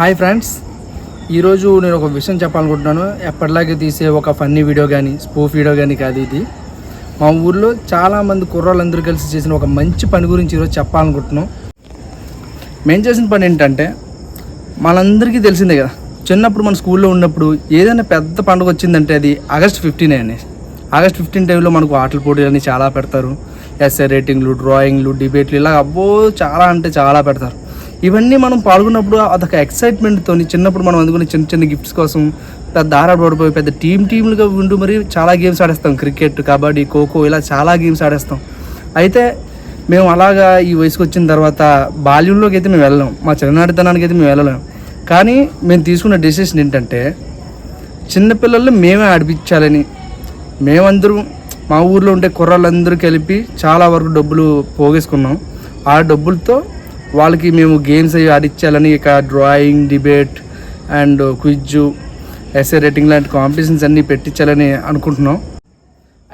Hi friends. ఈరోజు నేను ఒక విషయం చెప్పాలనుకుంటున్నాను. ఎప్పటిలాగే తీసే ఒక ఫన్నీ వీడియో కానీ స్పూఫ్ వీడియో కానీ కాదు ఇది. మా ఊర్లో చాలామంది కుర్రాళ్ళందరూ కలిసి చేసిన ఒక మంచి పని గురించి ఈరోజు చెప్పాలనుకుంటున్నాం. మేము చేసిన పని ఏంటంటే మనందరికీ తెలిసిందే కదా చిన్నప్పుడు మన స్కూల్లో ఉన్నప్పుడు ఏదైనా పెద్ద పండుగ వచ్చిందంటే అది ఆగస్ట్ ఫిఫ్టీన్ అని ఆగస్ట్ ఫిఫ్టీన్ టైంలో మనకు ఆటల పోటీలు అన్నీ చాలా పెడతారు. ఎస్ఏ రేటింగ్లు డ్రాయింగ్లు డిబేట్లు ఇలా అబ్బో చాలా అంటే చాలా పెడతారు. ఇవన్నీ మనం పాల్గొన్నప్పుడు అదొక ఎక్సైట్మెంట్తో చిన్నప్పుడు మనం అందుకునే చిన్న చిన్న గిఫ్ట్స్ కోసం పెద్ద ఆరాడబడిపోయి పెద్ద టీం టీంలుగా ఉంటూ మరి చాలా గేమ్స్ ఆడేస్తాం. క్రికెట్ కబడ్డీ ఖోఖో ఇలా చాలా గేమ్స్ ఆడేస్తాం. అయితే మేము అలాగా ఈ వయసుకు వచ్చిన తర్వాత బాల్యంలోకి అయితే మేము వెళ్ళాం మా చిన్ననాటితనానికి అయితే మేము వెళ్ళలేం. కానీ మేము తీసుకున్న డెసిషన్ ఏంటంటే చిన్నపిల్లల్ని మేమే ఆడిపించాలని. మేమందరూ మా ఊర్లో ఉండే కుర్రాళ్ళందరూ కలిపి చాలా వరకు డబ్బులు పోగేసుకున్నాం. ఆ డబ్బులతో వాళ్ళకి మేము గేమ్స్ అవి ఆడిచ్చాలని ఇక drawing debate and quiz essay writing లాంటి కాంపిటీషన్స్ అన్నీ పెట్టించాలని అనుకుంటున్నాం.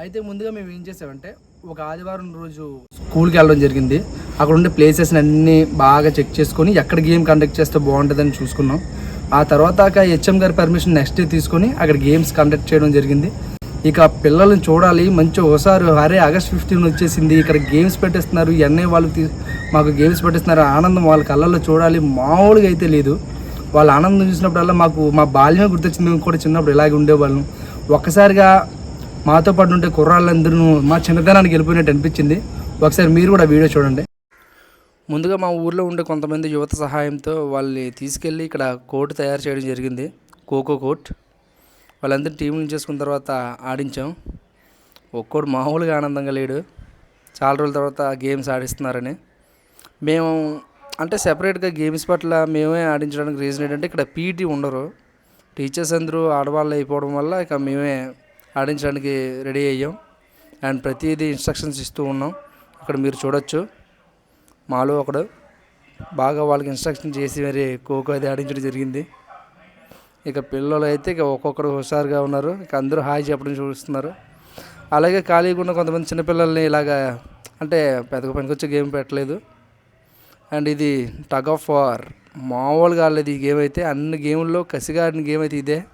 అయితే ముందుగా మేము ఏం చేసామంటే ఒక ఆదివారం రోజు స్కూల్కి వెళ్ళడం జరిగింది. అక్కడ ఉండే ప్లేసెస్ అన్నీ బాగా చెక్ చేసుకొని ఎక్కడ గేమ్ కండక్ట్ చేస్తే బాగుంటుందని చూసుకున్నాం. ఆ తర్వాత హెచ్ఎం గారి పర్మిషన్ నెక్స్ట్ డే తీసుకొని అక్కడ గేమ్స్ కండక్ట్ చేయడం జరిగింది. ఇక పిల్లల్ని చూడాలి మంచి ఒకసారి అరే ఆగస్ట్ ఫిఫ్టీన్ వచ్చేసింది ఇక్కడ గేమ్స్ పెట్టేస్తున్నారు ఎన్ఐ వాళ్ళు మాకు గేమ్స్ పట్టిస్తున్నారు? ఆనందం వాళ్ళ కళ్ళల్లో చూడాలి. మామూలుగా అయితే లేదు. వాళ్ళ ఆనందం చూసినప్పుడల్లా మాకు మా బాల్యమే గుర్తొచ్చింది. మేము కూడా చిన్నప్పుడు ఇలాగే ఉండేవాళ్ళం. ఒక్కసారిగా మాతో పాటు ఉండే కుర్రాళ్ళందరూ మా చిన్నతనానికి వెళ్ళిపోయినట్టు అనిపించింది. ఒకసారి మీరు కూడా వీడియో చూడండి. ముందుగా మా ఊర్లో ఉండే కొంతమంది యువత సహాయంతో వాళ్ళని తీసుకెళ్ళి ఇక్కడ కోర్టు తయారు చేయడం జరిగింది. ఖోఖో కోర్ట్. వాళ్ళందరూ టీంలు చేసుకున్న తర్వాత ఆడించాం. ఒక్కోడు మామూలుగా ఆనందంగా లేడు. చాలా రోజుల తర్వాత గేమ్స్ ఆడిస్తున్నారని. మేము అంటే సెపరేట్గా గేమ్స్ పట్ల మేమే ఆడించడానికి రీజన్ ఏంటంటే ఇక్కడ పీటీ ఉండరు. టీచర్స్ అందరూ ఆడవాళ్ళు అయిపోవడం వల్ల ఇక మేమే ఆడించడానికి రెడీ అయ్యాం. అండ్ ప్రతిదీ ఇన్స్ట్రక్షన్స్ ఇస్తూ ఉన్నాం. ఇక్కడ మీరు చూడొచ్చు. మాలో ఒకడు బాగా వాళ్ళకి ఇన్స్ట్రక్షన్ చేసి మరి ఖోఖో అది ఆడించడం జరిగింది. ఇక పిల్లలు అయితే ఇక ఒక్కొక్కరు హుషారుగా ఉన్నారు. ఇక అందరూ హాయ్ చెప్పడం చూస్తున్నారు. అలాగే ఖాళీగా ఉన్న కొంతమంది చిన్నపిల్లల్ని ఇలాగా అంటే పెద్దగా పనికొచ్చే గేమ్ పెట్టలేదు. అండ్ ఇది టగ్ ఆఫ్ వార్. మామూలుగా ఆడలేదు ఈ గేమ్ అయితే అన్ని గేముల్లో కసిగా ఆడిన గేమ్ అయితే ఇదే.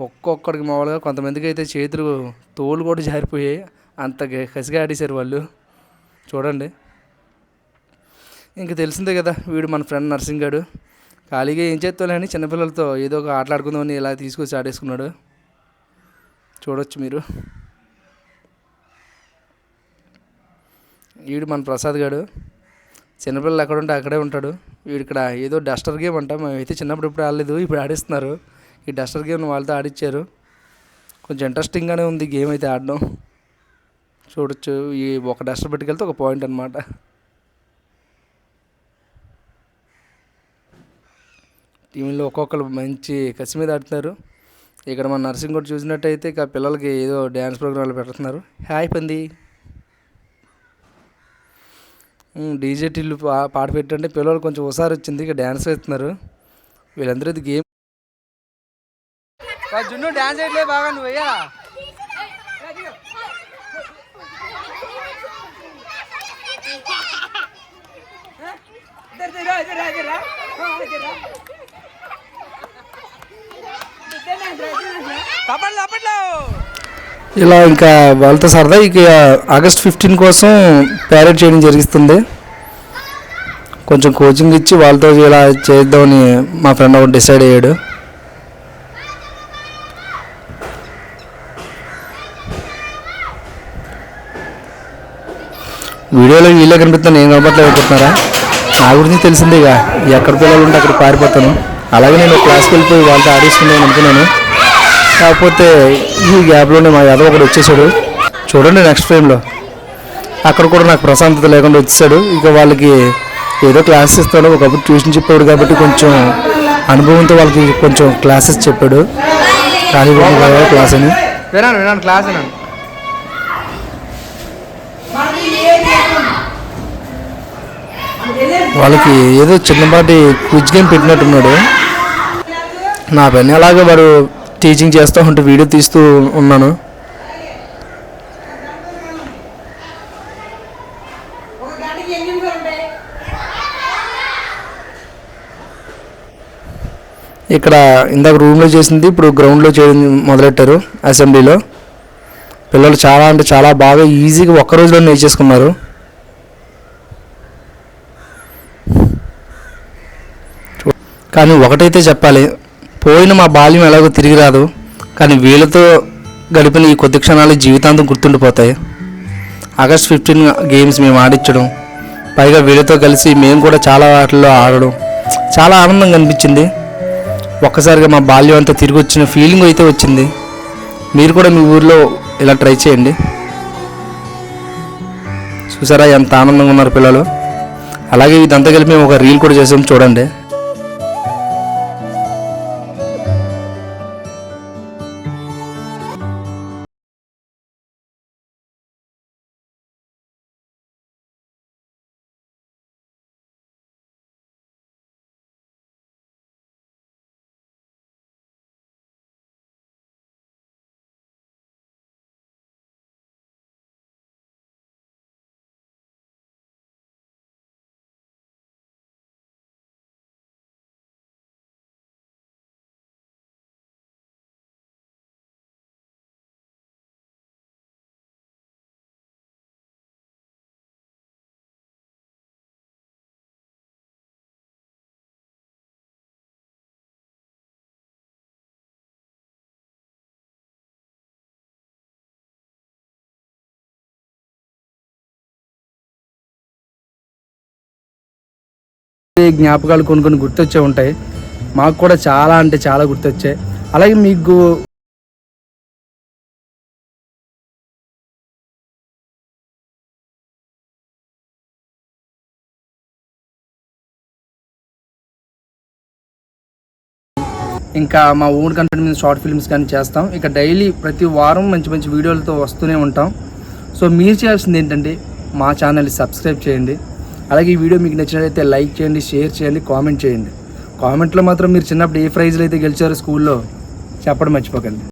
ఒక్కొక్కడికి మామూలుగా కొంతమందికి అయితే చేతులు తోలు కూడా జారిపోయాయి. అంత కసిగా ఆడేశారు వాళ్ళు. చూడండి. ఇంకా తెలిసిందే కదా వీడు మన ఫ్రెండ్ నర్సింగ్ గాడు. ఖాళీగా ఏం చేస్తామని చిన్నపిల్లలతో ఏదో ఒక ఆటలాడుకుందామని ఇలా తీసుకొచ్చి ఆడేసుకున్నాడు. చూడొచ్చు మీరు. వీడు మన ప్రసాద్ గాడు. చిన్నపిల్లలు ఎక్కడ ఉంటే అక్కడే ఉంటాడు. వీడు ఇక్కడ ఏదో డస్టర్ గేమ్ అంట. మేమైతే చిన్నప్పుడు ఇప్పుడు ఆడలేదు ఇప్పుడు ఆడిస్తున్నారు. ఈ డస్టర్ గేమ్ వాళ్ళతో ఆడిచ్చారు. కొంచెం ఇంట్రెస్టింగ్గానే ఉంది గేమ్ అయితే ఆడడం. చూడొచ్చు. ఈ ఒక డస్టర్ పెట్టుకెళ్తే ఒక పాయింట్ అనమాట టీంలో ఒక్కొక్కరు మంచి కసి మీద ఆడుతున్నారు. ఇక్కడ మన నర్సింగ్ కూడా చూసినట్టయితే ఇక పిల్లలకి ఏదో డ్యాన్స్ ప్రోగ్రాంలు పెడుతున్నారు. హాయ్ పంది. డీజే టిల్లు పా పాట పెట్టంటే పిల్లలు కొంచెం హుషారు వచ్చింది. ఇక డ్యాన్స్ వేస్తున్నారు. వీళ్ళందరూ ఇది గేమ్. జున్ను డ్యాన్స్ వేయట్లే బాగా నువ్వు అయ్యా. ఇలా ఇంకా వాళ్ళతో సరదా ఇక ఆగస్ట్ ఫిఫ్టీన్ కోసం ప్యారెడ్ చేయడం జరుగుతుంది కొంచెం కోచింగ్ ఇచ్చి వాళ్ళతో ఇలా చేద్దామని మా ఫ్రెండ్ ఒకటి డిసైడ్ అయ్యాడు. వీడియోలో వీళ్ళే కనిపిస్తాను ఏం కనపట్లేదు అనుకుంటున్నారా? నా గురించి తెలిసిందే ఇక. ఎక్కడ పిల్లలు ఉంటే అక్కడ పారిపోతాను. అలాగే నేను క్లాస్కి వెళ్ళిపోయి వాళ్ళతో ఆడేసుకుందాం అనుకున్నాను. కాకపోతే ఈ గ్యాప్లోనే మా యాదవ్ ఒకడు వచ్చేసాడు. చూడండి నెక్స్ట్ ఫ్రేమ్లో అక్కడ కూడా నాకు ప్రశాంతత లేకుండా వచ్చేసాడు. ఇక వాళ్ళకి ఏదో క్లాసెస్ ఇస్తాడు. ఒకప్పుడు ట్యూషన్ చెప్పాడు కాబట్టి కొంచెం అనుభవంతో వాళ్ళకి కొంచెం క్లాసెస్ చెప్పాడు. కానీ క్లాస్ అని. వినాను వినాను క్లాస్ వినాను. వాళ్ళకి ఏదో చిన్నపాటి క్విజ్ గేమ్ పెట్టినట్టున్నాడు. నా పని అలాగే వాడు టీచింగ్ చేస్తూ ఉంటే వీడియో తీస్తూ ఉన్నాను. ఇక్కడ ఇందాక రూమ్లో చేసింది ఇప్పుడు గ్రౌండ్లో చేయడం మొదలెట్టారు అసెంబ్లీలో పిల్లలు చాలా అంటే చాలా బాగా ఈజీగా ఒక్క రోజులో నేర్చేసుకున్నారు. కానీ ఒకటైతే చెప్పాలి పోయిన మా బాల్యం ఎలాగో తిరిగి రాదు కానీ వీళ్ళతో గడిపిన ఈ కొద్ది క్షణాలు జీవితాంతం గుర్తుండిపోతాయి. ఆగస్ట్ ఫిఫ్టీన్ గేమ్స్ మేము ఆడించడం పైగా వీళ్ళతో కలిసి మేము కూడా చాలా ఆటల్లో ఆడడం చాలా ఆనందంగా అనిపించింది ఒక్కసారిగా మా బాల్యం అంతా తిరిగి వచ్చిన ఫీలింగ్ అయితే వచ్చింది. మీరు కూడా మీ ఊర్లో ఇలా ట్రై చేయండి. చూసారా ఎంత ఆనందంగా ఉన్నారు పిల్లలు. అలాగే ఇదంతా కలిపి మేము ఒక రీల్ కూడా చేసాం చూడండి. జ్ఞాపకాలు కొన్ని కొన్ని గుర్తొచ్చే ఉంటాయి. మాకు కూడా చాలా అంటే చాలా గుర్తొచ్చాయి అలాగే మీకు ఇంకా మా ఓన్ కంటెంట్ మీద షార్ట్ ఫిల్మ్స్ కానీ చేస్తాం. ఇక డైలీ ప్రతి వారం మంచి మంచి వీడియోలతో వస్తూనే ఉంటాం. సో మీరు చేయాల్సింది ఏంటంటే మా ఛానల్ని సబ్స్క్రైబ్ చేయండి. అలాగే ఈ వీడియో మీకు నచ్చినట్లయితే లైక్ చేయండి షేర్ చేయండి కామెంట్ చేయండి. కామెంట్లో మాత్రం మీరు చిన్నప్పుడు ఏ ప్రైజ్లు అయితే గెలిచారో స్కూల్లో చెప్పడం మర్చిపోకండి.